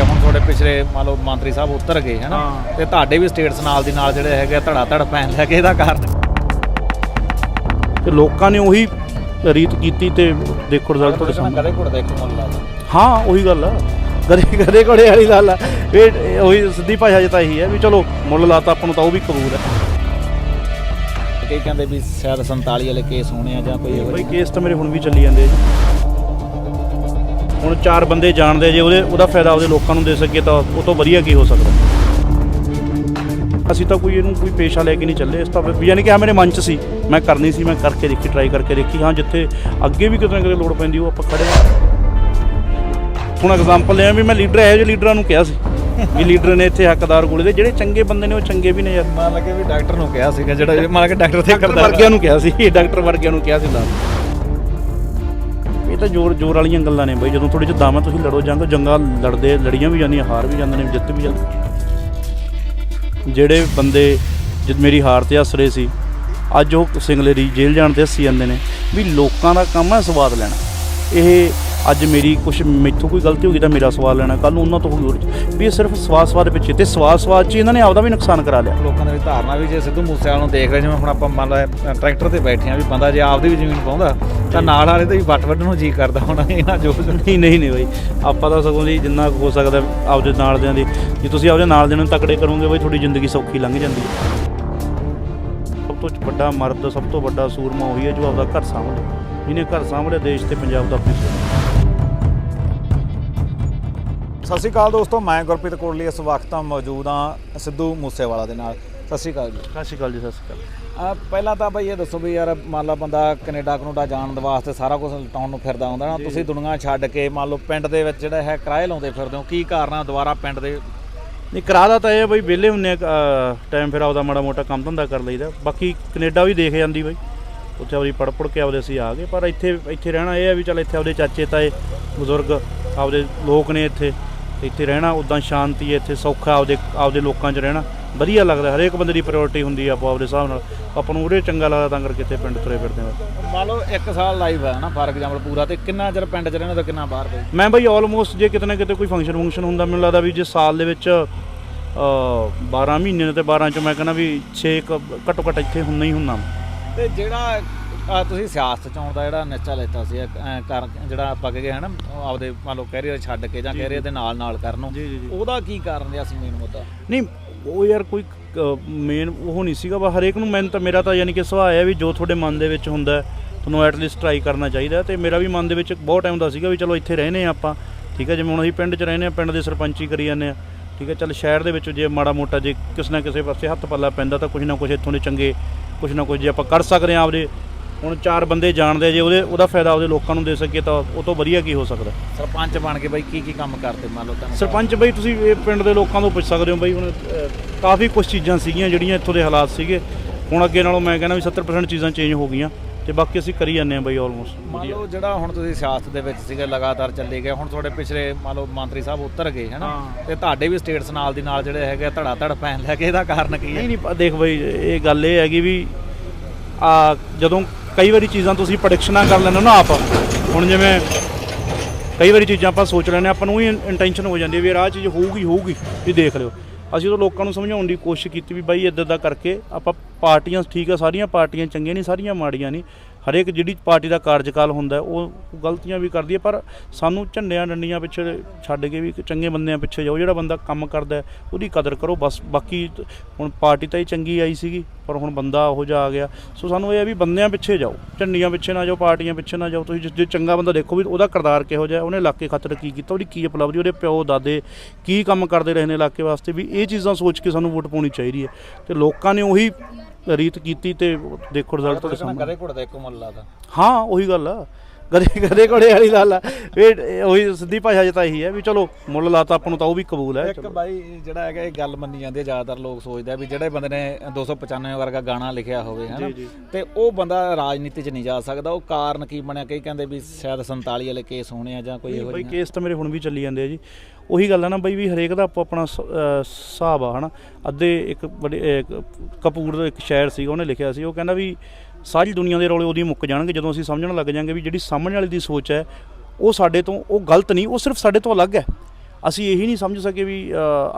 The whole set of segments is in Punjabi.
ਗਿਆ ਹੁਣ ਤੁਹਾਡੇ ਪਿਛਲੇ ਮੰਨ ਲਓ ਮੰਤਰੀ ਸਾਹਿਬ ਉਤਰ ਗਏ ਹਨਾ। ਤੇ ਤੁਹਾਡੇ ਵੀ ਸਟੇਟਸ ਨਾਲ ਦੀ ਨਾਲ ਜਿਹੜੇ ਹੈਗੇ ਧੜਾ ਧੜ ਪੈਣ ਲੱਗੇ ਇਹਦਾ ਕਾਰਨ। ਤੇ ਲੋਕਾਂ ਨੇ ਉਹੀ ਰੀਤ ਕੀਤੀ ਤੇ ਦੇਖੋ ਰਿਜ਼ਲਟ ਤੁਹਾਡੇ ਸਾਹਮਣੇ। ਕਦੇ ਘੁੱਟ ਦੇਖੋ ਮੁੱਲ ਲੱਗਦਾ ਹਾਂ ਉਹੀ ਗੱਲ ਆ। ਕਦੇ ਕਦੇ ਕੋੜੇ ਵਾਲੀ ਗੱਲ ਆ। ਇਹ ਉਹੀ ਸਿੱਧੀ ਭਾਸ਼ਾ 'ਚ ਤਾਂ ਇਹੀ ਹੈ ਵੀ ਚਲੋ ਮੁੱਲ ਲਾਤਾ ਆਪਾਂ ਨੂੰ ਤਾਂ ਉਹ ਵੀ ਕਬੂਲ ਹੈ ਕਈ ਕਹਿੰਦੇ ਵੀ ਸ਼ਾਇਦ 47 ਵਾਲੇ ਕੇਸ ਹੋਣੇ ਆ ਜਾਂ ਕੋਈ ਬਈ ਕੇਸ ਤਾਂ ਮੇਰੇ ਹੁਣ ਵੀ ਚੱਲੀ ਜਾਂਦੇ ਆ ਜੀ। ਹੁਣ ਚਾਰ ਬੰਦੇ ਜਾਣਦੇ ਜੇ ਉਹਦੇ ਉਹਦਾ ਫਾਇਦਾ ਉਹਦੇ ਲੋਕਾਂ ਨੂੰ ਦੇ ਸਕੀਏ ਤਾਂ ਉਹ ਤੋਂ ਵਧੀਆ ਕੀ ਹੋ ਸਕਦਾ? ਅਸੀਂ ਤਾਂ ਕੋਈ ਇਹਨੂੰ ਕੋਈ ਪੇਸ਼ਾ ਲੈ ਕੇ ਨਹੀਂ ਚੱਲੇ। ਇਸ ਤਾਂ ਵੀ ਯਾਨੀ ਕਿ ਆ ਮੇਰੇ ਮਨ 'ਚ ਸੀ। ਮੈਂ ਕਰਨੀ ਸੀ ਮੈਂ ਕਰਕੇ ਦੇਖੀ ਟਰਾਈ ਕਰਕੇ ਦੇਖੀ। ਹਾਂ ਜਿੱਥੇ ਅੱਗੇ ਵੀ ਕਿਤੇ ਨਾ ਕਿਤੇ ਲੋੜ ਪੈਂਦੀ ਉਹ ਆਪਾਂ ਖੜੇ ਹਾਂ ਹੁਣ ਐਗਜ਼ਾਮਪਲ ਲਿਆ ਵੀ ਮੈਂ ਲੀਡਰ ਇਹੋ ਜਿਹੇ ਲੀਡਰਾਂ ਨੂੰ ਕਿਹਾ ਸੀ ਵੀ ਲੀਡਰ ਨੇ ਇੱਥੇ ਹੱਕਦਾਰ ਕੋਲੇ ਦੇ। ਜਿਹੜੇ ਚੰਗੇ ਬੰਦੇ ਨੇ ਉਹ ਚੰਗੇ ਵੀ ਨੇ ਯਾਰ। ਮੰਨ ਲੱਗੇ ਵੀ ਡਾਕਟਰ ਨੂੰ ਕਿਹਾ ਸੀਗਾ ਜਿਹੜਾ ਮੰਨ ਕੇ ਡਾਕਟਰ ਤੇ ਕਰਦਾ। ਵਰਗਿਆਂ ਨੂੰ ਕਿਹਾ ਸੀ। ਡਾਕਟਰ ਵਰਗਿਆਂ ਨੂੰ ਕਿਹਾ ਸੀ ਇਹ ਤਾਂ ਜ਼ੋਰ ਜ਼ੋਰ ਵਾਲੀਆਂ ਗੱਲਾਂ ਨੇ ਬਈ, ਜਦੋਂ ਥੋੜੀ ਜਿਹੀ ਦਾਵਾ ਤੁਸੀਂ ਲੜੋ ਜੰਗ ਜੰਗਾਂ ਲੜਦੇ, ਲੜੀਆਂ ਵੀ ਜਾਂਦੀਆਂ, ਹਾਰ ਵੀ ਜਾਂਦੇ ਨੇ, ਜਿੱਤ ਵੀ ਜਾਂਦੇ। ਜਿਹੜੇ ਬੰਦੇ ਜਦ ਮੇਰੀ ਹਾਰ ਤੇ ਹੱਸ ਰਹੇ ਸੀ, ਅੱਜ ਉਹ ਸਿੰਗਲੇਰੀ ਜੇਲ੍ਹ ਜਾਣ ਤੇ ਹੱਸੀ ਜਾਂਦੇ ਨੇ ਵੀ ਲੋਕਾਂ ਦਾ ਕੰਮ ਹੈ ਸਵਾਦ ਲੈਣਾ। ਇਹ ਅੱਜ ਮੇਰੀ ਕੁਝ ਮੈਥੋਂ ਕੋਈ ਗਲਤੀ ਹੋ ਗਈ ਤਾਂ ਮੇਰਾ ਸਵਾਦ ਲੈਣਾ। ਕੱਲ ਨੂੰ ਉਹਨਾਂ ਤੋਂ ਹੋਰ ਵੀ ਇਹ ਸਿਰਫ ਸਵਾਦ ਸਵਾਦ ਦੇ ਪਿੱਛੇ ਤੇ ਸਵਾਦ ਸਵਾਦ 'ਚ ਇਹਨਾਂ ਨੇ ਆਪਦਾ ਵੀ ਨੁਕਸਾਨ ਕਰਾ ਲਿਆ। ਲੋਕਾਂ ਦੇ ਵਿੱਚ ਧਾਰਨਾ ਵੀ ਜੇ ਸਿੱਧੂ ਮੂਸੇਵਾਲ ਨੂੰ ਦੇਖ ਰਹੇ ਜਿਵੇਂ ਹੁਣ ਆਪਾਂ ਮੰਨ ਲਾ ਟਰੈਕਟਰ ਤੇ ਬੈਠੇ ਆ ਵੀ ਬੰਦਾ ਜੇ ਆਪਦੀ ਵੀ ਜ਼ਮੀਨ ਪਾਉਂਦਾ ਤਾਂ ਨਾਲ ਵਾਲੇ ਤੇ ਵੀ ਵੱਟ ਵੱਢਣ ਨੂੰ ਜੀ ਕਰਦਾ ਹੋਣਾ ਇਹਨਾਂ ਜੋ ਨਹੀਂ ਨਹੀਂ ਨਹੀਂ ਬਾਈ। ਆਪਾਂ ਤਾਂ ਸਗੋਂ ਜੀ ਜਿੰਨਾ ਕੁ ਹੋ ਸਕਦਾ ਆਪਦੇ ਨਾਲ ਦਿਆਂ ਦੀ ਜੇ ਤੁਸੀਂ ਆਪਦੇ ਨਾਲ ਦਿਆਂ ਨੂੰ ਤਕੜੇ ਕਰੋਗੇ ਬਾਈ ਤੁਹਾਡੀ ਜ਼ਿੰਦਗੀ ਸੌਖੀ ਲੰਘ ਜਾਂਦੀ ਹੈ। ਸਭ ਤੋਂ ਵੱਡਾ ਮਰਦ ਸਭ ਤੋਂ ਵੱਡਾ ਸੂਰਮਾ ਉਹੀ ਹੈ ਜੋ ਆਪਦਾ ਘਰ ਸਾਂਭਦਾ। ਜਿਹਨੇ ਘਰ ਸਾਂਭਲਿਆ ਦੇਸ਼ ਤੇ ਪੰਜਾਬ ਦਾ ਸੁਰੱਖਿਆ। ਸਤਿ ਸ਼੍ਰੀ ਅਕਾਲ ਦੋਸਤੋ ਮੈਂ ਗੁਰਪ੍ਰੀਤ ਕੋਟਲੀ ਇਸ ਵਕਤ ਮੌਜੂਦ ਹਾਂ ਸਿੱਧੂ ਮੂਸੇਵਾਲਾ ਦੇ ਨਾਲ। ਸਤਿ ਸ਼੍ਰੀ ਅਕਾਲ ਜੀ। ਸਤਿ ਸ਼੍ਰੀ ਅਕਾਲ ਜੀ ਸਤਿ ਸ਼੍ਰੀ ਅਕਾਲ। ਅਹ ਪਹਿਲਾਂ ਤਾਂ ਬਈ ਇਹ ਦੱਸੋ ਵੀ ਯਾਰ ਮੰਨ ਲਾ ਬੰਦਾ ਕੈਨੇਡਾ ਕਨੂਡਾ ਜਾਣ ਦੇ ਵਾਸਤੇ ਸਾਰਾ ਕੁਝ ਲਟਾਉਣ ਨੂੰ ਫਿਰਦਾ ਹੁੰਦਾ ਨਾ ਤੁਸੀਂ ਦੁਨੀਆ ਛੱਡ ਕੇ ਮੰਨ ਲਓ ਪਿੰਡ ਦੇ ਵਿੱਚ ਜਿਹੜਾ ਹੈ ਕਿਰਾਏ ਲਾਉਂਦੇ ਫਿਰਦੇ ਹੋ ਕੀ ਕਾਰਨ ਆ ਦੁਬਾਰਾ ਪਿੰਡ ਦੇ? ਨਹੀਂ ਕਰਾਦਾ ਤਾਂ ਇਹ ਆ ਬਈ ਵਿਹਲੇ ਹੁੰਨੇ ਟਾਈਮ ਫਿਰ ਆਪਦਾ ਮਾੜਾ ਮੋਟਾ ਕੰਮ ਧੰਦਾ ਕਰ ਲਈਦਾ। ਬਾਕੀ ਕੈਨੇਡਾ ਵੀ ਦੇਖ ਜਾਂਦੀ ਬਈ। ਉੱਥੇ ਆਪਦੀ ਪੜ ਪੜ ਕੇ ਆਪਦੇ ਅਸੀਂ ਆ ਗਏ ਪਰ ਇੱਥੇ ਇੱਥੇ ਰਹਿਣਾ ਇਹ ਆ ਵੀ ਚੱਲ ਇੱਥੇ ਆਪਦੇ ਚਾਚੇ ਤਾਏ ਬਜ਼ੁਰਗ ਆਪਦੇ ਲੋਕ ਨੇ ਇੱਥੇ ਇੱਥੇ ਰਹਿਣਾ ਉਦਾਂ ਸ਼ਾਂਤੀ ਹੈ ਇੱਥੇ ਸੌਖਾ ਆਪਦੇ ਆਪਦੇ ਲੋਕਾਂ 'ਚ ਰਹਿਣਾ। ਵਧੀਆ ਲੱਗਦਾ ਹਰੇਕ ਬੰਦੇ ਦੀ ਪ੍ਰਾਇੋਰਟੀ ਹੁੰਦੀ ਆ ਆਪੋ ਆਪਦੇ ਹਿਸਾਬ ਨਾਲ। ਆਪਾਂ ਨੂੰ ਉਰੇ ਚੰਗਾ ਲੱਗਦਾ ਤਾਂ ਕਰਕੇ ਇੱਥੇ ਪਿੰਡ ਤੁਰੇ ਫਿਰਦੇ ਆ ਮੰਨ ਲਓ 1 ਸਾਲ ਲਾਈਵ ਹੈ ਨਾ ਫਾਰ ਐਗਜ਼ਾਮਪਲ ਪੂਰਾ ਤੇ ਕਿੰਨਾ ਚਿਰ ਪਿੰਡ 'ਚ ਰਹਿਣਾ ਤੇ ਕਿੰਨਾ ਬਾਹਰ ਬਈ? ਮੈਂ ਬਈ ਆਲਮੋਸਟ ਜੇ ਕਿਤੇ ਨਾ ਕਿਤੇ ਕੋਈ ਫੰਕਸ਼ਨ ਫੰਕਸ਼ਨ ਹੁੰਦਾ ਮੈਨੂੰ ਲੱਗਦਾ ਵੀ ਜੇ ਸਾਲ ਦੇ ਵਿੱਚ ਅ 12 ਮਹੀਨੇ ਤੇ 12 ਚ ਮੈਂ ਕਹਿੰਦਾ ਵੀ 6 ਘੱਟੋ ਘੱਟ ਇੱਥੇ ਹੁੰਨਾ ਹੀ ਹੁੰਨਾ। ਤੇ ਜਿਹੜਾ ਤੁਸੀਂ ਸਿਆਸਤ ਚ ਆਉਣ ਦਾ ਜਿਹੜਾ ਨਿਸ਼ਚਾ ਲੈਤਾ ਸੀ ਜਿਹੜਾ ਆਪਾਂ ਕਹੇ ਹਨਾ ਉਹ ਆਪਦੇ ਮੰਨ ਲਓ ਕੈਰੀਅਰ ਛੱਡ ਕੇ ਜਾਂ ਕੈਰੀਅਰ ਦੇ ਨਾਲ ਨਾਲ ਕਰਨ ਨੂੰ। ਉਹਦਾ ਕੀ ਕਾਰਨ ਰਿਹਾ ਸੀ ਮੇਨ ਮੁੱਦਾ ਨਹੀਂ ਉਹ ਯਾਰ ਕੋਈ ਮੇਨ ਉਹ ਨਹੀਂ ਸੀਗਾ ਬਸ ਹਰੇਕ ਨੂੰ ਮੈਨੂੰ ਤਾਂ ਮੇਰਾ ਤਾਂ ਯਾਨੀ ਕਿ ਸੁਭਾਅ ਹੈ ਵੀ ਜੋ ਤੁਹਾਡੇ ਮਨ ਦੇ ਵਿੱਚ ਹੁੰਦਾ ਹੈ, ਤੁਹਾਨੂੰ ਐਟਲੀਸਟ ਟਰਾਈ ਕਰਨਾ ਚਾਹੀਦਾ ਹੈ ਤੇ ਮੇਰਾ ਵੀ ਮਨ ਦੇ ਵਿੱਚ ਬਹੁਤ ਟਾਈਮ ਦਾ ਸੀਗਾ ਵੀ ਚਲੋ ਇੱਥੇ ਰਹਿੰਦੇ ਹਾਂ ਆਪਾਂ ਠੀਕ ਹੈ ਜਿਵੇਂ ਹੁਣ ਅਸੀਂ ਪਿੰਡ 'ਚ ਰਹਿੰਦੇ ਹਾਂ ਪਿੰਡ ਦੇ ਸਰਪੰਚੀ ਕਰੀ ਜਾਂਦੇ ਆ ਠੀਕ ਹੈ ਚੱਲ ਸ਼ਹਿਰ ਦੇ ਵਿੱਚ ਜੇ ਮਾੜਾ ਮੋਟਾ ਜੇ ਕਿਸੇ ਨਾ ਕਿਸੇ ਪਾਸੇ ਹੱਥ ਪੱਲਾ ਪੈਂਦਾ ਤਾਂ ਕੁਝ ਨਾ ਕੁਝ ਇੱਥੋਂ ਦੇ ਚੰਗੇ ਕੁਝ ਨਾ ਕੁਝ ਜੇ ਆਪਾਂ ਕਰ ਸਕਦੇ ਹਾਂ ਆਪਦੇ। ਹੁਣ ਚਾਰ ਬੰਦੇ ਜਾਣਦੇ ਆ, ਜੇ ਉਹਦੇ ਉਹਦਾ ਫਾਇਦਾ ਉਹਦੇ ਲੋਕਾਂ ਨੂੰ ਦੇ ਸਕੀਏ ਤਾਂ ਉਹ ਤੋਂ ਵਧੀਆ ਕੀ ਹੋ ਸਕਦਾ। ਸਰਪੰਚ ਬਣ ਕੇ ਬਾਈ ਕੀ ਕੀ ਕੰਮ ਕਰਦੇ ਮੰਨ ਲਓ ਤੁਹਾਨੂੰ? ਸਰਪੰਚ ਬਈ ਤੁਸੀਂ ਇਹ ਪਿੰਡ ਦੇ ਲੋਕਾਂ ਤੋਂ ਪੁੱਛ ਸਕਦੇ ਹੋ ਬਈ ਹੁਣ ਕਾਫੀ ਕੁਝ ਚੀਜ਼ਾਂ ਸੀਗੀਆਂ ਜਿਹੜੀਆਂ ਇੱਥੋਂ ਦੇ ਹਾਲਾਤ ਸੀਗੇ। ਹੁਣ ਅੱਗੇ ਨਾਲੋਂ ਮੈਂ ਕਹਿੰਦਾ ਵੀ 70% ਚੀਜ਼ਾਂ ਚੇਂਜ ਹੋ ਗਈਆਂ। ਤੇ ਬਾਕੀ ਅਸੀਂ ਕਰੀ ਜਾਂਦੇ ਹਾਂ ਬਈ ਆਲਮੋਸਟ ਮੰਨ ਲਓ ਜਿਹੜਾ ਹੁਣ ਤੁਸੀਂ ਸਿਆਸਤ ਦੇ ਵਿੱਚ ਸੀਗੇ ਲਗਾਤਾਰ ਚੱਲੇ ਗਏ ਹੁਣ ਤੁਹਾਡੇ ਪਿਛਲੇ ਮੰਨ ਲਓ ਮੰਤਰੀ ਸਾਹਿਬ ਉਤਰ ਗਏ ਹਨਾ। ਤੇ ਤੁਹਾਡੇ ਵੀ ਸਟੇਟਸ ਨਾਲ ਦੀ ਨਾਲ ਜਿਹੜੇ ਹੈਗੇ ਆ ਧੜਾ ਧੜ ਪੈਣ ਲੱਗੇ ਇਹਦਾ ਕਾਰਨ ਕੀ ਹੈ? ਨਹੀਂ ਨਹੀਂ ਦੇਖ ਬਈ ਇਹ ਗੱਲ ਇਹ ਹੈਗੀ ਵੀ ਆ ਜਦੋਂ ਕਈ ਵਾਰੀ ਚੀਜ਼ਾਂ ਤੁਸੀਂ ਪ੍ਰੈਡਿਕਸ਼ਨਾਂ ਕਰ ਲੈਂਦੇ ਹੋ ਨਾ ਆਪ ਹੁਣ ਜਿਵੇਂ ਕਈ ਵਾਰੀ ਚੀਜ਼ਾਂ ਆਪਾਂ ਸੋਚ ਲੈਂਦੇ ਆਪਾਂ ਨੂੰ ਹੀ ਇੰਟੈਂਸ਼ਨ ਹੋ ਜਾਂਦੀ ਹੈ ਵੀ ਯਾਰ ਆਹ ਚੀਜ਼ ਹੋਊਗੀ ਹੋਊਗੀ ਵੀ ਦੇਖ ਲਿਓ। ਅਸੀਂ ਉਹ ਲੋਕਾਂ ਨੂੰ ਸਮਝਾਉਣ ਦੀ ਕੋਸ਼ਿਸ਼ ਕੀਤੀ ਵੀ ਬਾਈ ਇੱਦਾਂ ਦਾ ਕਰਕੇ ਆਪਾਂ ਪਾਰਟੀਆਂ ਠੀਕ ਆ, ਸਾਰੀਆਂ ਪਾਰਟੀਆਂ ਚੰਗੀਆਂ ਨਹੀਂ, ਸਾਰੀਆਂ ਮਾੜੀਆਂ ਨਹੀਂ। ਹਰੇਕ ਜਿਹੜੀ ਪਾਰਟੀ ਦਾ ਕਾਰਜਕਾਲ ਹੁੰਦਾ ਉਹ ਗਲਤੀਆਂ ਵੀ ਕਰਦੀ ਹੈ, ਪਰ ਸਾਨੂੰ ਝੰਡਿਆਂ ਡੰਡੀਆਂ ਪਿੱਛੇ ਛੱਡ ਕੇ ਵੀ ਚੰਗੇ ਬੰਦਿਆਂ ਪਿੱਛੇ ਜਾਓ, ਜਿਹੜਾ ਬੰਦਾ ਕੰਮ ਕਰਦਾ ਉਹਦੀ ਕਦਰ ਕਰੋ, ਬਸ ਬਾਕੀ ਹੁਣ ਪਾਰਟੀ ਤਾਂ ਹੀ ਚੰਗੀ ਆਈ ਸੀਗੀ, ਪਰ ਹੁਣ ਬੰਦਾ ਉਹੋ ਜਿਹਾ ਆ ਗਿਆ। ਸੋ ਸਾਨੂੰ ਇਹ ਆ ਵੀ ਬੰਦਿਆਂ ਪਿੱਛੇ ਜਾਓ, ਝੰਡੀਆਂ ਪਿੱਛੇ ਨਾ ਜਾਓ, ਪਾਰਟੀਆਂ ਪਿੱਛੇ ਨਾ ਜਾਓ, ਤੁਸੀਂ ਜੇ- ਜੇ ਚੰਗਾ ਬੰਦਾ ਦੇਖੋ ਵੀ ਉਹਦਾ ਕਿਰਦਾਰ ਕਿਹੋ ਜਿਹਾ ਉਹਨੇ ਇਲਾਕੇ ਖਾਤਰ ਕੀ ਕੀਤਾ, ਉਹਦੀ ਕੀ ਉਪਲਬਧੀ ਉਹਦੇ ਪਿਓ, ਦਾਦੇ ਕੀ ਕੰਮ ਕਰਦੇ ਰਹੇ ਨੇ ਇਲਾਕੇ ਵਾਸਤੇ, ਵੀ ਇਹ ਚੀਜ਼ਾਂ ਸੋਚ ਕੇ ਸਾਨੂੰ ਵੋਟ ਪਾਉਣੀ ਚਾਹੀਦੀ ਹੈ। ਤੇ ਲੋਕਾਂ ਨੇ ਉਹੀ ਰੀਤ ਕੀਤੀ ਤੇ ਦੇਖੋ ਰਿਜ਼ਲਟ ਤੁਹਾਡੇ ਸਾਹਮਣੇ। ਕਦੇ ਘੁੱਟਦਾ ਇੱਕੋ ਮੁੱਲ ਲਾਦਾ ਹਾਂ ਉਹੀ ਗੱਲ ਆ। ਕਦੇ ਕਦੇ ਕੋੜੇ ਵਾਲੀ ਗੱਲ ਆ ਇਹ ਉਹੀ ਸਿੱਧੀ ਭਾਸ਼ਾ 'ਚ ਤਾਂ ਇਹੀ ਹੈ ਵੀ ਚਲੋ ਮੁੱਲ ਲਾਤਾ ਆਪਾਂ ਨੂੰ ਤਾਂ ਉਹ ਵੀ ਕਬੂਲ ਹੈ ਇੱਕ ਬਾਈ ਜਿਹੜਾ ਹੈਗਾ ਇਹ ਗੱਲ ਮੰਨੀ ਜਾਂਦੀ ਹੈ ਜ਼ਿਆਦਾਤਰ ਲੋਕ ਸੋਚਦੇ ਆ ਵੀ ਜਿਹੜੇ ਬੰਦੇ ਨੇ 295 ਵਰਗਾ ਗਾਣਾ ਲਿਖਿਆ ਹੋਵੇ ਹਨਾ। ਤੇ ਉਹ ਬੰਦਾ ਰਾਜਨੀਤੀ 'ਚ ਨਹੀਂ ਜਾ ਸਕਦਾ। ਉਹ ਕਾਰਨ ਕੀ ਬਣਿਆ? ਕਈ ਕਹਿੰਦੇ ਵੀ ਸ਼ਾਇਦ 47 ਵਾਲੇ ਕੇਸ ਹੋਣੇ ਆ ਜਾਂ ਕੋਈ ਇਹੋ ਬਈ ਜਿਹਾ ਕੇਸ ਤਾਂ ਮੇਰੇ ਹੁਣ ਵੀ ਚੱਲੀ ਜਾਂਦੇ ਆ ਜੀ। ਉਹੀ ਗੱਲ ਆ ਨਾ ਬਈ ਵੀ ਹਰੇਕ ਦਾ ਆਪੋ ਆਪਣਾ ਸ- ਹਿਸਾਬ ਆ ਹਨਾ? ਅੱਧੇ ਇੱਕ ਬੜੇ ਇੱਕ ਕਪੂਰ ਦਾ ਇੱਕ ਸ਼ਾਇਰ ਸੀਗਾ ਉਹਨੇ ਲਿਖਿਆ ਸੀ। ਉਹ ਕਹਿੰਦਾ ਵੀ ਸਾਰੀ ਦੁਨੀਆ ਦੇ ਰੌਲੇ ਉਹਦੀ ਮੁੱਕ ਜਾਣਗੇ, ਜਦੋਂ ਅਸੀਂ ਸਮਝਣ ਲੱਗ ਜਾਾਂਗੇ ਵੀ ਜਿਹੜੀ ਸਾਹਮਣੇ ਵਾਲੇ ਦੀ ਸੋਚ ਹੈ, ਉਹ ਸਾਡੇ ਤੋਂ, ਉਹ ਗਲਤ ਨਹੀਂ, ਉਹ ਸਿਰਫ ਸਾਡੇ ਤੋਂ ਅਲੱਗ ਹੈ। ਅਸੀਂ ਇਹੀ ਨਹੀਂ ਸਮਝ ਸਕੇ ਵੀ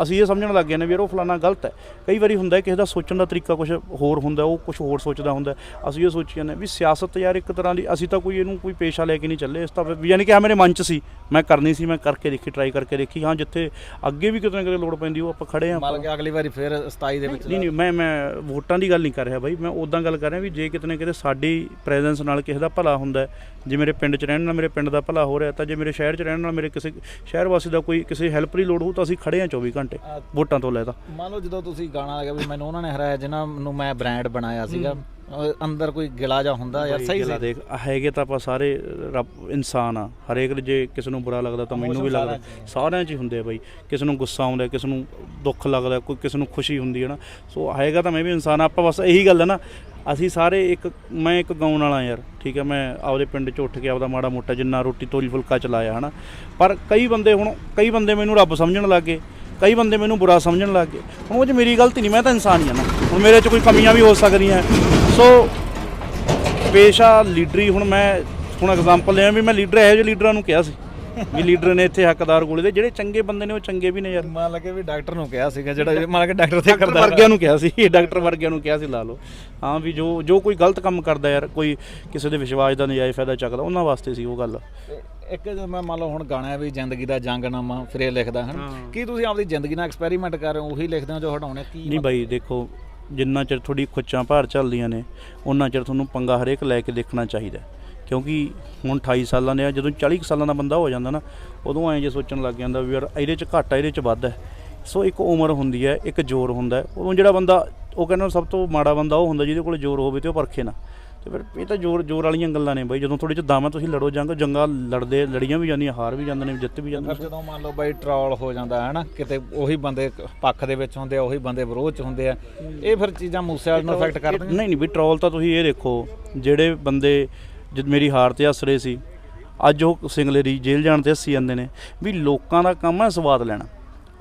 ਅਸੀਂ ਇਹ ਸਮਝਣ ਲੱਗ ਗਏ ਨੇ ਵੀ ਉਹ ਫਲਾਣਾ ਗਲਤ ਹੈ। ਕਈ ਵਾਰੀ ਹੁੰਦਾ ਹੈ ਕਿਸੇ ਦਾ ਸੋਚਣ ਦਾ ਤਰੀਕਾ ਕੁਝ ਹੋਰ ਹੁੰਦਾ ਉਹ ਕੁਝ ਹੋਰ ਸੋਚਦਾ ਹੁੰਦਾ ਅਸੀਂ ਇਹ ਸੋਚੀ ਜਾਂਦੇ ਵੀ ਸਿਆਸਤ ਯਾਰ ਇੱਕ ਤਰ੍ਹਾਂ ਦੀ ਅਸੀਂ ਤਾਂ ਕੋਈ ਇਹਨੂੰ ਕੋਈ ਪੇਸ਼ਾ ਲੈ ਕੇ ਨਹੀਂ ਚੱਲੇ। ਇਸ ਤਾਂ ਵੀ ਯਾਨੀ ਕਿ ਆ ਮੇਰੇ ਮਨ 'ਚ ਸੀ ਮੈਂ ਕਰਨੀ ਸੀ ਮੈਂ ਕਰਕੇ ਦੇਖੀ ਟਰਾਈ ਕਰਕੇ ਦੇਖੀ। ਹਾਂ ਜਿੱਥੇ ਅੱਗੇ ਵੀ ਕਿਤੇ ਨਾ ਕਿਤੇ ਲੋੜ ਪੈਂਦੀ ਉਹ ਆਪਾਂ ਖੜੇ ਹਾਂ ਮੰਨ ਕੇ ਅਗਲੀ ਵਾਰੀ ਫਿਰ 27 ਦੇ ਵਿੱਚ ਨਹੀਂ ਨਹੀਂ ਮੈਂ ਮੈਂ ਵੋਟਾਂ ਦੀ ਗੱਲ ਨਹੀਂ ਕਰ ਰਿਹਾ ਬਾਈ। ਮੈਂ ਉਦਾਂ ਗੱਲ ਕਰ ਰਿਹਾ ਵੀ ਜੇ ਕਿਤੇ ਨਾ ਕਿਤੇ ਸਾਡੀ ਪ੍ਰੈਜ਼ੈਂਸ ਨਾਲ ਕਿਸੇ ਦਾ ਭਲਾ ਹੁੰਦਾ ਜੇ ਮੇਰੇ ਪਿੰਡ 'ਚ ਰਹਿਣ ਨਾਲ ਮੇਰੇ ਪਿੰਡ ਦਾ ਭਲਾ ਹੋ ਰਿਹਾ ਤਾਂ ਜੇ ਮੇਰੇ ਸ਼ਹਿਰ 'ਚ ਰਹਿਣ ਨਾਲ ਮੇਰੇ ਕਿਸੇ ਸ਼ਹਿਰ ਵਾਸੀ ਦਾ ਕੋਈ ਕਿਸੇ ਹੈਲਪ ਦੀ ਲੋੜ ਹੋਊ ਤਾਂ ਅਸੀਂ ਖੜੇ ਹਾਂ 24 ਘੰਟੇ ਵੋਟਾਂ ਤੋਂ ਲੈ ਤਾਂ। ਮੰਨ ਲਓ ਜਦੋਂ ਤੁਸੀਂ ਗਾਣਾ ਲਗਾ ਵੀ ਮੈਨੂੰ ਉਹਨਾਂ ਨੇ ਹਰਾਇਆ ਜਿਨ੍ਹਾਂ ਨੂੰ ਮੈਂ ਬ੍ਰਾਂਡ ਬਣਾਇਆ ਸੀਗਾ ਅੰਦਰ ਕੋਈ ਗਿਲਾ ਜਾ ਹੁੰਦਾ ਯਾਰ ਸਹੀ ਸੀ। ਦੇਖ ਹੈਗੇ ਤਾਂ ਆਪਾਂ ਸਾਰੇ ਰੱਬ ਇਨਸਾਨ ਆ। ਹਰੇਕ ਜੇ ਕਿਸੇ ਨੂੰ ਬੁਰਾ ਲੱਗਦਾ ਤਾਂ ਮੈਨੂੰ ਵੀ ਲੱਗਦਾ। ਸਾਰਿਆਂ 'ਚ। ਹੀ ਹੁੰਦੇ ਆ ਬਾਈ। ਕਿਸੇ ਨੂੰ ਗੁੱਸਾ ਆਉਂਦਾ ਕਿਸੇ ਨੂੰ ਦੁੱਖ ਲੱਗਦਾ ਕੋਈ ਕਿਸੇ ਨੂੰ ਖੁਸ਼ੀ ਹੁੰਦੀ ਹੈ ਨਾ। ਸੋ ਹੈਗਾ ਤਾਂ ਮੈਂ ਵੀ ਇਨਸਾਨ ਆ, ਆਪਾਂ ਬਸ ਇਹੀ ਗੱਲ ਹੈ ਨਾ ਅਸੀਂ ਸਾਰੇ ਇੱਕ, ਮੈਂ ਇੱਕ ਗਾਉਣ ਵਾਲਾ ਯਾਰ, ਠੀਕ ਹੈ, ਮੈਂ ਆਪਦੇ ਪਿੰਡ 'ਚ ਉੱਠ ਕੇ ਆਪਦਾ ਮਾੜਾ ਮੋਟਾ ਜਿੰਨਾ ਰੋਟੀ ਤੋਰੀ ਫੁਲਕਾ ਚਲਾਇਆ, ਹਨਾ। ਪਰ ਕਈ ਬੰਦੇ ਹੁਣ, ਕਈ ਬੰਦੇ ਮੈਨੂੰ ਰੱਬ ਸਮਝਣ ਲੱਗ ਗਏ ਕਈ ਬੰਦੇ ਮੈਨੂੰ ਬੁਰਾ ਸਮਝਣ ਲੱਗ। ਗਏ ਹੁਣ ਉਹ 'ਚ ਮੇਰੀ ਗਲਤੀ ਨਹੀਂ, ਮੈਂ ਤਾਂ ਇਨਸਾਨ ਹੀ ਆ ਨਾ। ਹੁਣ ਮੇਰੇ 'ਚ ਕੋਈ ਕਮੀਆਂ ਵੀ ਹੋ ਸਕਦੀਆਂ। ਸੋ, ਪੇਸ਼ਾ ਲੀਡਰੀ, ਹੁਣ ਮੈਂ, ਹੁਣ ਐਗਜ਼ਾਮਪਲ ਲਿਆ ਵੀ ਮੈਂ ਲੀਡਰ, ਇਹੋ ਜਿਹੇ ਲੀਡਰਾਂ ਨੂੰ ਕਿਹਾ ਸੀ। ਵੀ ਲੀਡਰ ਨੇ ਇੱਥੇ ਹੱਕਦਾਰ ਗੋਲੇ ਦੇ ਜਿਹੜੇ ਚੰਗੇ ਬੰਦੇ ਨੇ ਉਹ ਚੰਗੇ ਵੀ ਨੇ ਯਾਰ। ਮੰਨ ਲਗੇ ਵੀ ਡਾਕਟਰ ਨੂੰ ਕਿਹਾ ਸੀਗਾ ਜਿਹੜਾ ਮੰਨ ਕੇ ਡਾਕਟਰ ਤੇ ਕਰਦਾ ਵਰਗਿਆਂ ਨੂੰ ਕਿਹਾ ਸੀ ਡਾਕਟਰ ਵਰਗਿਆਂ ਨੂੰ ਕਿਹਾ ਸੀ ਲਾ ਲਓ। ਹਾਂ ਵੀ ਜੋ ਜੋ ਕੋਈ ਗਲਤ ਕੰਮ ਕਰਦਾ ਯਾਰ ਕੋਈ ਕਿਸੇ ਦੇ ਵਿਸ਼ਵਾਸ ਦਾ ਨਜਾਇਜ਼ ਫਾਇਦਾ ਚੱਕਦਾ ਉਹਨਾਂ ਵਾਸਤੇ ਸੀ ਉਹ ਗੱਲ। ਇੱਕ ਜਦੋਂ ਮੈਂ ਮੰਨ ਲਓ ਹੁਣ ਗਾਣਾ ਵੀ ਜ਼ਿੰਦਗੀ ਦਾ ਜੰਗਨਾਮਾ ਫਿਰ ਲਿਖਦਾ ਹਨ। ਕੀ ਤੁਸੀਂ ਆਪਦੀ ਜ਼ਿੰਦਗੀ ਨਾਲ ਐਕਸਪੈਰੀਮੈਂਟ ਕਰ ਰਹੇ ਹੋ ਉਹੀ ਲਿਖਦੇ ਹੋ ਜੋ ਹਟਾਉਣੇ ਕੀ ਨਹੀਂ ਬਾਈ ਦੇਖੋ ਜਿੰਨਾ ਚਿਰ ਤੁਹਾਡੀ ਖੁੱਚਾਂ ਭਾਰ ਚੱਲਦੀਆਂ ਨੇ ਉਹਨਾਂ ਚਿਰ ਤੁਹਾਨੂੰ ਪੰਗਾ ਹਰੇਕ ਲੈ ਕੇ ਦੇਖਣਾ ਚਾਹੀਦਾ। ਕਿਉਂਕਿ ਹੁਣ 28 ਸਾਲਾਂ ਦੇ ਆ ਜਦੋਂ 40 ਕੁ ਸਾਲਾਂ ਦਾ ਬੰਦਾ ਹੋ ਜਾਂਦਾ ਨਾ ਉਦੋਂ ਐਂ ਜੇ ਸੋਚਣ ਲੱਗ ਜਾਂਦਾ ਵੀ ਯਾਰ ਇਹਦੇ 'ਚ ਘੱਟ ਆ ਇਹਦੇ 'ਚ ਵੱਧ ਹੈ। ਸੋ ਇੱਕ ਉਮਰ ਹੁੰਦੀ ਹੈ ਇੱਕ ਜ਼ੋਰ ਹੁੰਦਾ ਹੈ। ਉਦੋਂ ਜਿਹੜਾ ਬੰਦਾ ਉਹ ਕਹਿੰਦਾ ਸਭ ਤੋਂ ਮਾੜਾ ਬੰਦਾ ਉਹ ਹੁੰਦਾ ਜਿਹਦੇ ਕੋਲ ਜ਼ੋਰ ਹੋਵੇ ਤੇ ਉਹ ਪਰਖੇ ਨਾ। ਤੇ ਫਿਰ ਇਹ ਤਾਂ ਜ਼ੋਰ ਜ਼ੋਰ ਵਾਲੀਆਂ ਗੱਲਾਂ ਨੇ ਬਾਈ ਜਦੋਂ ਤੁਹਾਡੇ 'ਚ ਦਮ ਹੈ ਤੁਸੀਂ ਲੜੋ ਜੰਗ ਜੰਗਾਂ ਲੜਦੇ ਲੜੀਆਂ ਵੀ ਜਾਂਦੀਆਂ ਹਾਰ ਵੀ ਜਾਂਦੇ ਨੇ ਜਿੱਤ ਵੀ ਜਾਂਦੇ ਫਿਰ ਜਦੋਂ ਮੰਨ ਲਓ ਬਾਈ ਟਰੋਲ ਹੋ ਜਾਂਦਾ ਹੈ ਨਾ ਕਿਤੇ ਉਹੀ ਬੰਦੇ ਪੱਖ ਦੇ ਵਿੱਚ ਹੁੰਦੇ ਆ ਉਹੀ ਬੰਦੇ ਵਿਰੋਧ ਚ ਹੁੰਦੇ ਆ ਇਹ ਫਿਰ ਚੀਜ਼ਾਂ ਮੂਸੇ ਵਾਲੇ ਨੂੰ ਇਫੈਕਟ ਕਰਦੀਆਂ? ਨਹੀਂ ਨਹੀਂ ਵੀ ਟਰੋਲ ਤਾਂ ਤੁਸੀਂ ਇਹ ਦੇਖੋ ਜਿਹੜੇ ਬੰਦੇ ਜਦ ਮੇਰੀ ਹਾਰ ਤੇ ਹੱਸ ਰਹੇ ਸੀ, ਅੱਜ ਉਹ ਸਿੰਗਲੇਰੀ ਜੇਲ੍ਹ ਜਾਣ ਤੇ ਹੱਸੀ ਜਾਂਦੇ ਨੇ, ਵੀ ਲੋਕਾਂ ਦਾ ਕੰਮ ਹੈ ਸਵਾਦ ਲੈਣਾ।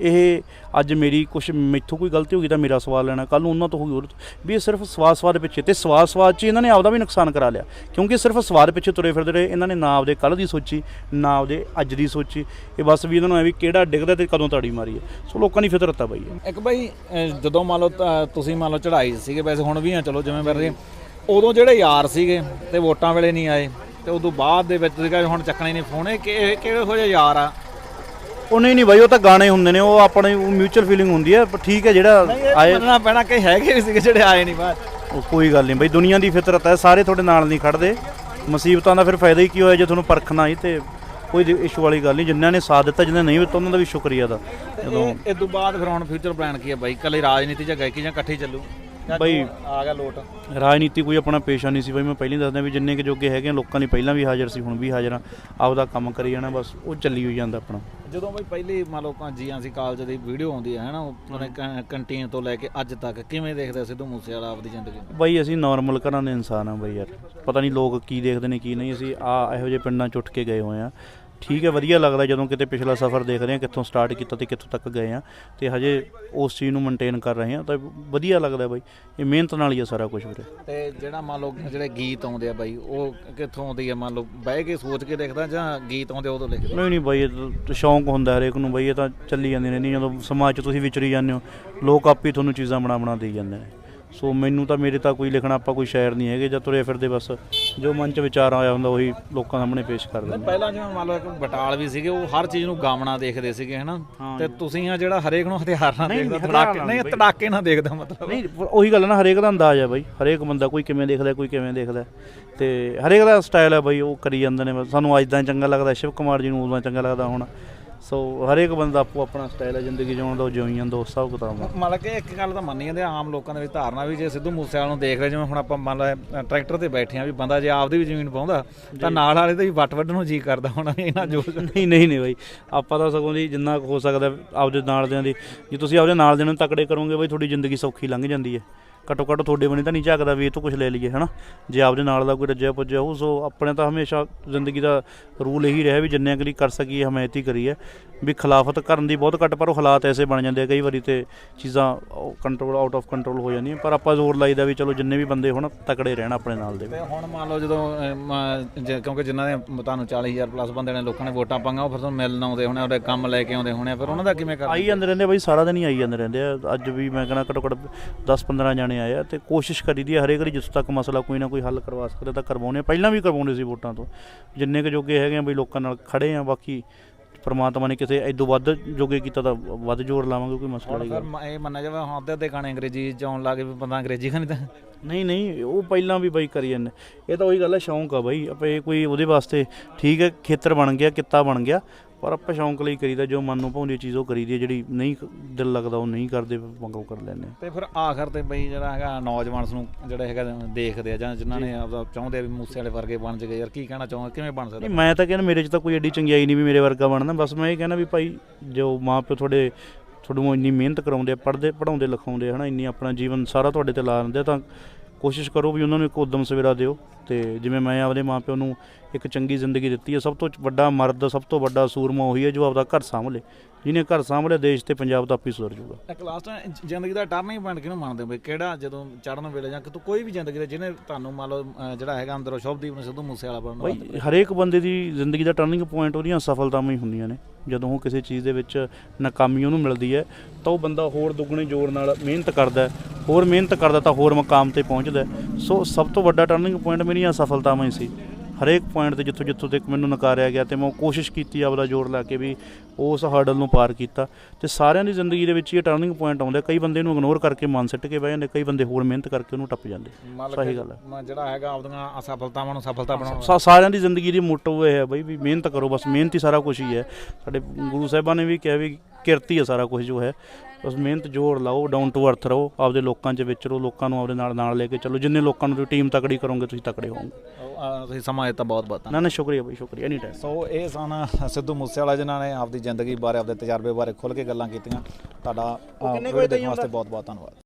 ਇਹ ਅੱਜ ਮੇਰੀ ਕੁਝ ਮੈਥੋਂ ਕੋਈ ਗਲਤੀ ਹੋ ਗਈ ਤਾਂ ਮੇਰਾ ਸਵਾਦ ਲੈਣਾ ਕੱਲ ਨੂੰ ਉਹਨਾਂ ਤੋਂ ਹੋਈ ਹੋਰ, ਵੀ ਇਹ ਸਿਰਫ ਸਵਾਦ ਸਵਾਦ ਪਿੱਛੇ, ਤੇ ਸਵਾਦ ਸਵਾਦ 'ਚ ਇਹਨਾਂ ਨੇ ਆਪਦਾ ਵੀ ਨੁਕਸਾਨ ਕਰਾ ਲਿਆ, ਕਿਉਂਕਿ ਸਿਰਫ ਸਵਾਦ ਪਿੱਛੇ ਤੁਰੇ ਫਿਰਦੇ ਰਹੇ, ਇਹਨਾਂ ਨੇ ਨਾ ਆਪਦੇ ਕੱਲ ਦੀ ਸੋਚੀ, ਨਾ ਆਪਦੇ ਅੱਜ ਦੀ ਸੋਚੀ, ਇਹ ਬਸ ਵੀ ਇਹਨਾਂ ਨੂੰ ਐ ਵੀ ਕਿਹੜਾ ਡਿੱਗਦਾ ਤੇ ਕਦੋਂ ਤਾੜੀ ਮਾਰੀ ਹੈ ਸੋ ਲੋਕਾਂ ਦੀ ਫਿਤਰਤ ਆ ਬਾਈ ਇੱਕ ਬਾਈ ਜਦੋਂ ਮੰਨ ਲਓ ਤੁਸੀਂ ਮੰਨ ਲਓ ਚੜਾਈ ਸੀਗੇ, ਵੈਸੇ ਹੁਣ ਵੀ ਆ, ਚਲੋ ਜਿਵੇਂ ਵੈਸੇ ਉਦੋਂ ਜਿਹੜੇ ਯਾਰ ਸੀਗੇ ਤੇ ਵੋਟਾਂ ਵੇਲੇ ਨਹੀਂ ਆਏ ਤੇ ਉਦੋਂ ਬਾਅਦ ਦੇ ਵਿੱਚ ਕਹਿੰਦੇ ਹੁਣ ਚੱਕਣਾ ਨਹੀਂ ਫੋਨ ਇਹ ਕਿ- ਕਿਹੜੇ ਹੋ ਜਿਹੇ ਯਾਰ ਆ? ਉਹ ਨਹੀਂ ਨਹੀਂ ਬਾਈ ਉਹ ਤਾਂ ਗਾਣੇ ਹੁੰਦੇ ਨੇ ਉਹ ਆਪਣੇ ਮਿਊਚੁਅਲ ਫੀਲਿੰਗ ਹੁੰਦੀ ਹੈ ਪਰ ਠੀਕ ਹੈ ਜਿਹੜਾ ਆਏ ਮੰਨਣਾ ਪੈਣਾ ਕਿ ਹੈਗੇ ਵੀ ਸੀਗੇ ਜਿਹੜੇ ਆਏ ਨਹੀਂ ਬਾਅਦ। ਉਹ ਕੋਈ ਗੱਲ ਨਹੀਂ ਬਈ ਦੁਨੀਆ ਦੀ ਫਿਤਰਤ ਹੈ ਸਾਰੇ ਤੁਹਾਡੇ ਨਾਲ ਨਹੀਂ ਖੜਦੇ। ਮੁਸੀਬਤਾਂ ਦਾ ਫਿਰ ਫਾਇਦਾ ਹੀ ਕੀ ਹੋਇਆ ਜੇ ਤੁਹਾਨੂੰ ਪਰਖਣਾ ਹੀ ਤੇ ਕੋਈ ਇਸ਼ੂ ਵਾਲੀ ਗੱਲ ਨਹੀਂ ਜਿਨ੍ਹਾਂ ਨੇ ਸਾਥ ਦਿੱਤਾ ਜਿਨ੍ਹਾਂ ਨੇ ਨਹੀਂ ਦਿੱਤਾ ਉਹਨਾਂ ਦਾ ਵੀ ਸ਼ੁਕਰੀਆ ਦਾ ਜਦੋਂ ਇਹ ਤੋਂ ਬਾਅਦ ਫਿਰ ਹੁਣ ਫਿਊਚਰ ਪਲਾਨ ਕੀ ਹੈ ਬਾਈ? ਕੱਲੇ ਰਾਜਨੀਤੀ ਜਾਂ ਗਾਇਕੀ ਜਾਂ ਇਕੱਠੇ ਚੱਲੂ। ਬਾਈ- ਆ ਗਿਆ ਲੋਟ। ਰਾਜਨੀਤੀ ਕੋਈ ਆਪਣਾ ਪੇਸ਼ਾ ਨਹੀਂ ਸੀ। ਬਈ ਮੈਂ ਪਹਿਲਾਂ ਹੀ ਦੱਸਦਾ ਵੀ ਜਿੰਨੇ ਕਿ ਜੋਗੇ ਹੈਗੇ ਆ, ਲੋਕਾਂ ਲਈ ਪਹਿਲਾਂ ਵੀ ਹਾਜ਼ਰ ਸੀ ਹੁਣ ਵੀ ਹਾਜ਼ਰ ਆ। ਆਪਦਾ ਕੰਮ ਕਰੀ ਜਾਣਾ ਬਸ ਉਹ ਚੱਲੀ ਹੋਈ ਜਾਂਦਾ ਆਪਣਾ। ਜਦੋਂ ਬਈ ਪਹਿਲੀ ਮੰਨ ਲਓ ਜੀਆਂ ਸੀ ਕਾਲਜ ਦੀ ਵੀਡੀਓ ਆਉਂਦੀ ਹੈ ਹਨਾ ਉਹਨੇ ਕੰਟੀਨ ਤੋਂ ਲੈ ਕੇ ਅੱਜ ਤੱਕ ਕਿਵੇਂ ਦੇਖਦੇ ਸਿੱਧੂ ਮੂਸੇਵਾਲਾ ਆਪਦੀ ਜ਼ਿੰਦਗੀ ਨੂੰ? ਬਈ ਅਸੀਂ ਨਾਰਮਲ ਘਰਾਂ ਦੇ ਇਨਸਾਨ ਆ ਬਈ ਯਾਰ। ਪਤਾ ਨਹੀਂ ਲੋਕ ਕੀ ਦੇਖਦੇ ਨੇ ਕੀ ਨਹੀਂ। ਅਸੀਂ ਆ ਇਹੋ ਜਿਹੇ ਪਿੰਡਾਂ ਚ ਉੱਠ ਕੇ ਗਏ ਹੋਏ ਆ। ਠੀਕ ਹੈ ਵਧੀਆ ਲੱਗਦਾ ਜਦੋਂ ਕਿਤੇ ਪਿਛਲਾ ਸਫ਼ਰ ਦੇਖ ਰਹੇ ਆ ਕਿੱਥੋਂ ਸਟਾਰਟ ਕੀਤਾ ਤੇ ਕਿੱਥੋਂ ਤੱਕ ਗਏ ਆ ਤੇ ਹਜੇ ਉਸ ਚੀਜ਼ ਨੂੰ ਮੇਨਟੇਨ ਕਰ ਰਹੇ ਆ ਤਾਂ ਵਧੀਆ ਲੱਗਦਾ ਬਈ ਇਹ ਮਿਹਨਤ ਨਾਲ ਹੀ ਆ ਸਾਰਾ ਕੁਝ ਵੀਰੇ। ਤੇ ਜਿਹੜਾ ਮੰਨ ਲਓ ਜਿਹੜੇ ਗੀਤ ਆਉਂਦੇ ਆ ਬਾਈ ਉਹ ਕਿੱਥੋਂ ਆਉਂਦੀ ਆ? ਮੰਨ ਲਓ ਬਹਿ ਕੇ ਸੋਚ ਕੇ ਦੇਖਦਾ ਜਾਂ ਗੀਤ ਆਉਂਦੇ ਉਦੋਂ ਲਿਖਦਾ ਨਹੀਂ ਨਹੀਂ ਬਈ ਇਹ ਤਾਂ ਸ਼ੌਂਕ ਹੁੰਦਾ ਹਰੇਕ ਨੂੰ ਬਈ ਇਹ ਤਾਂ ਚੱਲੀ ਜਾਂਦੀ ਰਹਿੰਦੀ ਜਦੋਂ ਸਮਾਜ 'ਚ ਤੁਸੀਂ ਵਿਚਰੀ ਜਾਂਦੇ ਹੋ ਲੋਕ ਆਪੇ ਤੁਹਾਨੂੰ ਚੀਜ਼ਾਂ ਬਣਾ ਬਣਾ ਦੇਈ ਜਾਂਦੇ ਨੇ। ਸੋ ਮੈਨੂੰ ਤਾਂ ਮੇਰੇ ਤਾਂ ਕੋਈ ਲਿਖਣਾ ਆਪਾਂ ਕੋਈ ਸ਼ਾਇਰ ਨਹੀਂ ਹੈਗੇ ਜਾਂ ਤੁਰੇ ਫਿਰਦੇ ਬਸ। ਜੋ ਮਨ 'ਚ ਵਿਚਾਰ ਆਇਆ ਹੁੰਦਾ ਉਹੀ ਲੋਕਾਂ ਸਾਹਮਣੇ ਪੇਸ਼ ਕਰ ਦਿੰਦੇ ਪਹਿਲਾਂ ਜਿਵੇਂ ਮੰਨ ਲਓ ਇੱਕ ਬਟਾਲ ਵੀ ਸੀਗੇ ਉਹ ਹਰ ਚੀਜ਼ ਨੂੰ ਗਾਵਣਾ ਦੇਖਦੇ ਸੀਗੇ ਹਨਾ? ਤੇ ਤੁਸੀਂ ਆ ਜਿਹੜਾ ਹਰੇਕ ਨੂੰ ਹਥਿਆਰ ਨਾਲ ਦੇਖਦਾ ਤੜਾਕੇ ਨਹੀਂ। ਤੜਾਕੇ ਨਾਲ ਦੇਖਦਾ ਮਤਲਬ। ਨਹੀਂ ਉਹੀ ਗੱਲ ਨਾ ਹਰੇਕ ਦਾ ਅੰਦਾਜ਼ ਹੈ ਬਾਈ। ਹਰੇਕ ਬੰਦਾ ਕੋਈ ਕਿਵੇਂ ਦੇਖਦਾ ਕੋਈ ਕਿਵੇਂ ਦੇਖਦਾ। ਤੇ ਹਰੇਕ ਦਾ ਸਟਾਈਲ ਹੈ ਬਾਈ ਉਹ ਕਰੀ ਜਾਂਦੇ ਨੇ। ਸਾਨੂੰ ਅੱਜ ਦਾ ਚੰਗਾ ਲੱਗਦਾ ਸ਼ਿਵ ਕੁਮਾਰ ਜੀ ਨੂੰ ਉਦੋਂ ਚੰਗਾ ਲੱਗਦਾ ਹੁਣ। ਸੋ ਹਰੇਕ ਬੰਦਾ ਆਪੋ ਆਪਣਾ ਸਟਾਈਲ ਹੈ ਜ਼ਿੰਦਗੀ ਜਿਉਣ ਦਾ ਉਹ ਜਿਉਂ ਜਾਂਦਾ ਉਸ ਹਿਸਾਬ ਕਿਤਾਬ ਨਾਲ ਮਤਲਬ ਕਿ ਇੱਕ ਗੱਲ ਤਾਂ ਮੰਨੀ ਜਾਂਦੇ ਆ, ਆਮ ਲੋਕਾਂ ਦੇ ਵਿੱਚ ਧਾਰਨਾ ਵੀ ਜੇ ਸਿੱਧੂ ਮੂਸੇਵਾਲੇ ਨੂੰ ਦੇਖ ਰਹੇ ਜਿਵੇਂ ਹੁਣ ਆਪਾਂ ਮੰਨ ਲਓ ਟਰੈਕਟਰ ਤੇ ਬੈਠੇ ਆ ਵੀ ਬੰਦਾ ਜੇ ਆਪਦੀ ਵੀ ਜ਼ਮੀਨ ਪਾਉਂਦਾ ਤਾਂ ਨਾਲ ਵਾਲੇ ਤੇ ਵੀ ਵੱਟ ਵੱਢਣ ਨੂੰ ਜੀ ਕਰਦਾ ਹੋਣਾ ਇਹਨਾਂ ਜੋ ਨਹੀਂ ਨਹੀਂ ਨਹੀਂ ਬਾਈ। ਆਪਾਂ ਤਾਂ ਸਗੋਂ ਦੀ ਜਿੰਨਾ ਕੁ ਹੋ ਸਕਦਾ ਆਪਦੇ ਨਾਲ ਦਿਆਂ ਦੀ ਜੇ ਤੁਸੀਂ ਆਪਦੇ ਨਾਲ ਦਿਆਂ ਨੂੰ ਤਕੜੇ ਕਰੋਗੇ ਬਾਈ ਤੁਹਾਡੀ ਜ਼ਿੰਦਗੀ ਸੌਖੀ ਲੰਘ ਜਾਂਦੀ ਹੈ। ਘੱਟੋ ਘੱਟ ਤੁਹਾਡੇ ਬਣੇ ਤਾਂ ਨਹੀਂ ਝਾਕਦਾ ਵੀ ਇਹ ਤੋਂ ਕੁਝ ਲੈ ਲਈਏ ਹਨਾ? ਜੇ ਆਪਦੇ ਨਾਲ ਦਾ ਕੋਈ ਰੱਜਿਆ ਪੁੱਜਿਆ ਹੋ ਸੋ ਆਪਣੇ ਤਾਂ ਹਮੇਸ਼ਾ ਜ਼ਿੰਦਗੀ ਦਾ ਰੂਲ ਇਹੀ ਰਿਹਾ ਵੀ ਜਿੰਨੇ ਅਗਲੀ ਕਰ ਸਕੀਏ ਹਮਾਇਤ ਹੀ ਕਰੀਏ ਵੀ ਖਿਲਾਫਤ ਕਰਨ ਦੀ ਬਹੁਤ ਘੱਟ ਪਰ ਉਹ ਹਾਲਾਤ ਐਸੇ ਬਣ ਜਾਂਦੇ ਆ ਕਈ ਵਾਰੀ ਤੇ ਚੀਜ਼ਾਂ ਕੰਟਰੋਲ ਆਊਟ ਆਫ ਕੰਟਰੋਲ ਹੋ ਜਾਂਦੀਆਂ ਪਰ ਆਪਾਂ ਜ਼ੋਰ ਲਾਈਦਾ ਵੀ ਚਲੋ ਜਿੰਨੇ ਵੀ ਬੰਦੇ ਹੋਣ ਤਕੜੇ ਰਹਿਣ ਆਪਣੇ ਨਾਲ ਦੇ ਤੇ ਹੁਣ ਮੰਨ ਲਓ ਜਦੋਂ ਕਿਉਂਕਿ ਜਿਨ੍ਹਾਂ ਦੇ ਤੁਹਾਨੂੰ 40000 ਪਲੱਸ ਬੰਦੇ ਨੇ ਲੋਕਾਂ ਨੇ ਵੋਟਾਂ ਪਾਈਆਂ ਉਹ ਫਿਰ ਤੁਹਾਨੂੰ ਮਿਲਣ ਆਉਂਦੇ ਹੋਣੇ ਉਹਦੇ ਕੰਮ ਲੈ ਕੇ ਆਉਂਦੇ ਹੋਣੇ ਫਿਰ ਉਹਨਾਂ ਦਾ ਕਿਵੇਂ ਕਰ ਆਈ ਜਾਂਦੇ ਰਹਿੰਦੇ ਬਈ ਸਾਰਾ ਦਿਨ ਹੀ ਆਈ ਜਾਂਦੇ ਰਹਿੰਦੇ ਆ। ਅੱਜ ਵੀ ਮੈਂ ਕਹਿੰਦਾ ਘੱਟੋ ਘੱਟ 10 15 ਜਾਣੇ ਆਏ ਆ ਤੇ ਕੋਸ਼ਿਸ਼ ਕਰੀਦੀ ਆ ਹਰੇਕ ਵਾਰੀ ਜਿੱਥੋਂ ਤੱਕ ਮਸਲਾ ਕੋਈ ਨਾ ਕੋਈ ਹੱਲ ਕਰਵਾ ਸਕਦੇ ਤਾਂ ਕਰਵਾਉਣੇ। ਪਹਿਲਾਂ ਵੀ ਕਰਵਾਉਂਦੇ ਸੀ ਵੋਟਾਂ ਤੋਂ। ਜਿੰਨੇ ਕੁ ਜੋਗੇ ਹੈਗੇ ਆ ਬਈ ਲੋਕਾਂ ਨਾਲ ਖੜੇ ਆ ਬਾਕੀ ਪ੍ਰਮਾਤਮਾ ਨੇ ਕਿਸੇ ਐਦੋਂ ਵੱਧ ਜੋਗੇ ਕੀਤਾ ਤਾਂ ਵੱਧ ਜ਼ੋਰ ਲਾਵਾਂਗੇ ਕੋਈ ਮਸਲਾ ਨਹੀਂ ਮ- ਇਹ ਮੰਨਿਆ ਜਾਵੇ ਹੁਣ ਅੱਧੇ ਅੱਧੇ ਗਾਣੇ ਅੰਗਰੇਜ਼ੀ ਚ ਆਉਣ ਲੱਗੇ ਵੀ ਬੰਦਾ ਅੰਗਰੇਜ਼ੀ ਖਾਣੀ ਤਾਂ। ਨਹੀਂ ਨਹੀਂ ਉਹ ਪਹਿਲਾਂ ਵੀ ਬਾਈ ਕਰੀ ਜਾਂਦੇ। ਇਹ ਤਾਂ ਉਹੀ ਗੱਲ ਹੈ ਸ਼ੌਂਕ ਆ ਬਾਈ ਆਪਾਂ ਇਹ ਕੋਈ ਉਹਦੇ ਵਾਸਤੇ ਠੀਕ ਹੈ ਖੇਤਰ ਬਣ ਗਿਆ ਕਿੱਤਾ ਬਣ ਗਿਆ। ਪਰ ਆਪਾਂ ਸ਼ੌਂਕ ਲਈ ਕਰੀਦਾ ਜੋ ਮਨ ਨੂੰ ਭਾਉਂਦੀ ਚੀਜ਼ ਉਹ ਕਰੀਦੀ ਹੈ ਜਿਹੜੀ ਨਹੀਂ ਦਿਲ ਲੱਗਦਾ ਉਹ ਨਹੀਂ ਕਰਦੇ ਮੰਗੋ ਕਰ ਲੈਂਦੇ। ਤੇ ਫਿਰ ਆਖਰ ਤੇ ਬਈ ਜਿਹੜਾ ਹੈਗਾ ਨੌਜਵਾਨ ਨੂੰ ਜਿਹੜਾ ਹੈਗਾ ਦੇਖਦੇ ਆ ਜਾਂ ਜਿਨ੍ਹਾਂ ਨੇ ਆਪਦਾ ਚਾਹੁੰਦੇ ਆ ਵੀ ਮੂਸੇ ਵਾਲੇ ਵਰਗੇ ਬਣ ਜਗੇ ਯਾਰ ਕੀ ਕਹਿਣਾ ਚਾਹੁੰਦਾ ਕਿਵੇਂ ਬਣ ਸਕਦਾ? ਨਹੀਂ ਮੈਂ ਤਾਂ ਕਹਿੰਦਾ ਮੇਰੇ 'ਚ ਤਾਂ ਕੋਈ ਐਡੀ ਚੰਗਿਆਈ ਨਹੀਂ ਵੀ ਮੇਰੇ ਵਰਗਾ ਬਣਨਾ ਬਸ ਮੈਂ ਇਹ ਕਹਿੰਦਾ ਵੀ ਭਾਈ ਜੋ ਮਾਪਿਓ ਤੁਹਾਡੇ ਤੁਹਾਨੂੰ ਇੰਨੀ ਮਿਹਨਤ ਕਰਾਉਂਦੇ ਆ ਪੜ੍ਹਦੇ ਪੜਾਉਂਦੇ ਲਿਖਾਉਂਦੇ ਹਨਾ ਇੰਨੀ ਆਪਣਾ ਜੀਵਨ ਸਾਰਾ ਤੁਹਾਡੇ ਤੇ ਲਾ ਦਿੰਦੇ ਤਾਂ ਕੋਸ਼ਿਸ਼ ਕਰੋ ਵੀ ਉਹਨਾਂ ਨੂੰ ਇੱਕ ਉਦਮ ਸਵੇਰਾ ਦਿਓ ਤੇ ਜਿਵੇਂ ਮੈਂ ਆਪਦੇ ਮਾਪਿਓ ਨੂੰ ਇੱਕ ਚੰਗੀ ਜ਼ਿੰਦਗੀ ਦਿੱਤੀ ਹੈ ਸਭ ਤੋਂ ਵੱਡਾ ਮਰਦ ਸਭ ਤੋਂ ਵੱਡਾ ਸੂਰਮਾ ਉਹੀ ਹੈ ਜੋ ਆਪਦਾ ਘਰ ਸਾਂਭ ਲੇ ਜਿਹਨੇ ਘਰ ਸਾਂਭ ਲਿਆ ਦੇਸ਼ ਤੇ ਪੰਜਾਬ ਤਾਂ ਆਪੇ ਸੁਧਰ ਜਾਊਗਾ। ਇੱਕ ਲਾਸਟ ਜ਼ਿੰਦਗੀ ਦਾ ਟਰਨਿੰਗ ਪੁਆਇੰਟ ਕਿਹਨੂੰ ਮੰਨਦੇ ਹੋ ਬਈ? ਕਿਹੜਾ ਜਦੋਂ ਚੜਨ ਵੇਲੇ ਜਾਂ ਕਿਤੋਂ ਕੋਈ ਵੀ ਜ਼ਿੰਦਗੀ ਦੇ ਜਿਹਨੇ ਤੁਹਾਨੂੰ ਮੰਨ ਲਓ ਜਿਹੜਾ ਹੈਗਾ ਅੰਦਰੋਂ ਸ਼ੁਭਦੀਪ ਨੂੰ ਸਿੱਧੂ ਮੂਸੇ ਵਾਲਾ ਬਣਨ ਬਈ ਹਰੇਕ ਬੰਦੇ ਦੀ ਜ਼ਿੰਦਗੀ ਦਾ ਟਰਨਿੰਗ ਪੁਆਇੰਟ ਉਹਦੀਆਂ ਸਫਲਤਾਵਾਂ ਹੀ ਹੁੰਦੀਆਂ ਨੇ। ਜਦੋਂ ਉਹ ਕਿਸੇ ਚੀਜ਼ ਦੇ ਵਿੱਚ ਨਾਕਾਮੀ ਉਹਨੂੰ ਮਿਲਦੀ ਹੈ ਤਾਂ ਉਹ ਬੰਦਾ ਹੋਰ ਦੁੱਗਣੇ ਜ਼ੋਰ ਨਾਲ ਮਿਹਨਤ ਕਰਦਾ ਹੋਰ ਮਿਹਨਤ ਕਰਦਾ ਤਾਂ ਹੋਰ ਮਕਾਮ ਤੇ ਪਹੁੰਚਦਾ। ਸੋ ਸਭ ਤੋਂ ਵੱਡਾ ਟਰਨਿੰਗ ਪੁਆਇੰਟ ਮੇਰੀਆਂ ਸਫਲਤਾਵਾਂ ਹੀ ਸੀ। ਹਰੇਕ ਪੁਆਇੰਟ ਤੇ ਜਿੱਥੋਂ ਜਿੱਥੋਂ ਤੱਕ ਮੈਨੂੰ ਨਕਾਰਿਆ ਗਿਆ ਤੇ ਮੈਂ ਕੋਸ਼ਿਸ਼ ਕੀਤੀ ਆਪਦਾ ਜ਼ੋਰ ਲਾ ਕੇ ਵੀ ਉਸ ਹਰਡਲ ਨੂੰ ਪਾਰ ਕੀਤਾ। ਤੇ ਸਾਰਿਆਂ ਦੀ ਜ਼ਿੰਦਗੀ ਦੇ ਵਿੱਚ ਇਹ ਟਰਨਿੰਗ ਪੁਆਇੰਟ ਆਉਂਦਾ ਕਈ ਬੰਦੇ ਨੂੰ ਇਗਨੋਰ ਕਰਕੇ ਮਨ ਸਿੱਟ ਕੇ ਬਹਿ ਜਾਂਦੇ ਕਈ ਬੰਦੇ ਹੋਰ ਮਿਹਨਤ ਕਰਕੇ ਉਹਨੂੰ ਟੱਪ ਜਾਂਦੇ। ਸਹੀ ਗੱਲ ਹੈ। ਮ- ਜਿਹੜਾ ਹੈਗਾ ਆਪਦੀਆਂ ਅਸਫਲਤਾਵਾਂ ਨੂੰ ਸਫਲਤਾ ਬਣਾਉਣਾ। ਸਾਰਿਆਂ ਦੀ ਜ਼ਿੰਦਗੀ ਦੀ ਮੋਟੋ ਇਹ ਹੈ ਬਈ ਵੀ ਮਿਹਨਤ ਕਰੋ ਬਸ ਮਿਹਨਤ ਹੀ ਸਾਰਾ ਕੁਝ ਹੀ ਹੈ। ਸਾਡੇ ਗੁਰੂ ਸਾਹਿਬਾਨ ਨੇ ਵੀ ਕਿਹਾ ਵੀ ਕਿਰਤੀ ਹੈ ਸਾਰਾ ਕੁਝ ਜੋ ਹੈ। ਬਸ ਮਿਹਨਤ ਜ਼ੋਰ ਲਾਓ ਡਾਊਨ ਟੂ ਅਰਥ ਰਹੋ ਆਪਦੇ ਲੋਕਾਂ 'ਚ ਵਿਚਰੋ ਲੋਕਾਂ ਨੂੰ ਆਪਦੇ ਨਾਲ ਨਾਲ ਲੈ ਕੇ ਚੱਲੋ ਜਿੰਨੇ ਲੋਕਾਂ ਨੂੰ ਟੀਮ ਤਕੜੀ ਕਰੋਗੇ ਤੁਸੀਂ ਤਕੜੇ ਹੋਵੋਗੇ। ਤੁਸੀਂ ਸਮਾਂ ਦਿੱਤਾ ਬਹੁਤ ਬਹੁਤ। ਨਾ ਨਾ ਸ਼ੁਕਰੀਆ ਬਈ ਸ਼ੁਕਰੀਆ ਐਨੀ ਟਾਈਮ ਸੋ ਇਹ ਸਨ ਸਿੱਧੂ ਮੂਸੇਵਾਲਾ ਜਿਨ੍ਹਾਂ ਨੇ ਆਪਦੀ ਜ਼ਿੰਦਗੀ ਬਾਰੇ ਆਪਦੇ ਤਜਰਬੇ ਬਾਰੇ ਖੁੱਲ੍ਹ ਕੇ ਗੱਲਾਂ ਕੀਤੀਆਂ। ਤੁਹਾਡਾ ਵੀਡੀਓ ਦੇਖਣ ਵਾਸਤੇ ਬਹੁਤ ਬਹੁਤ ਧੰਨਵਾਦ।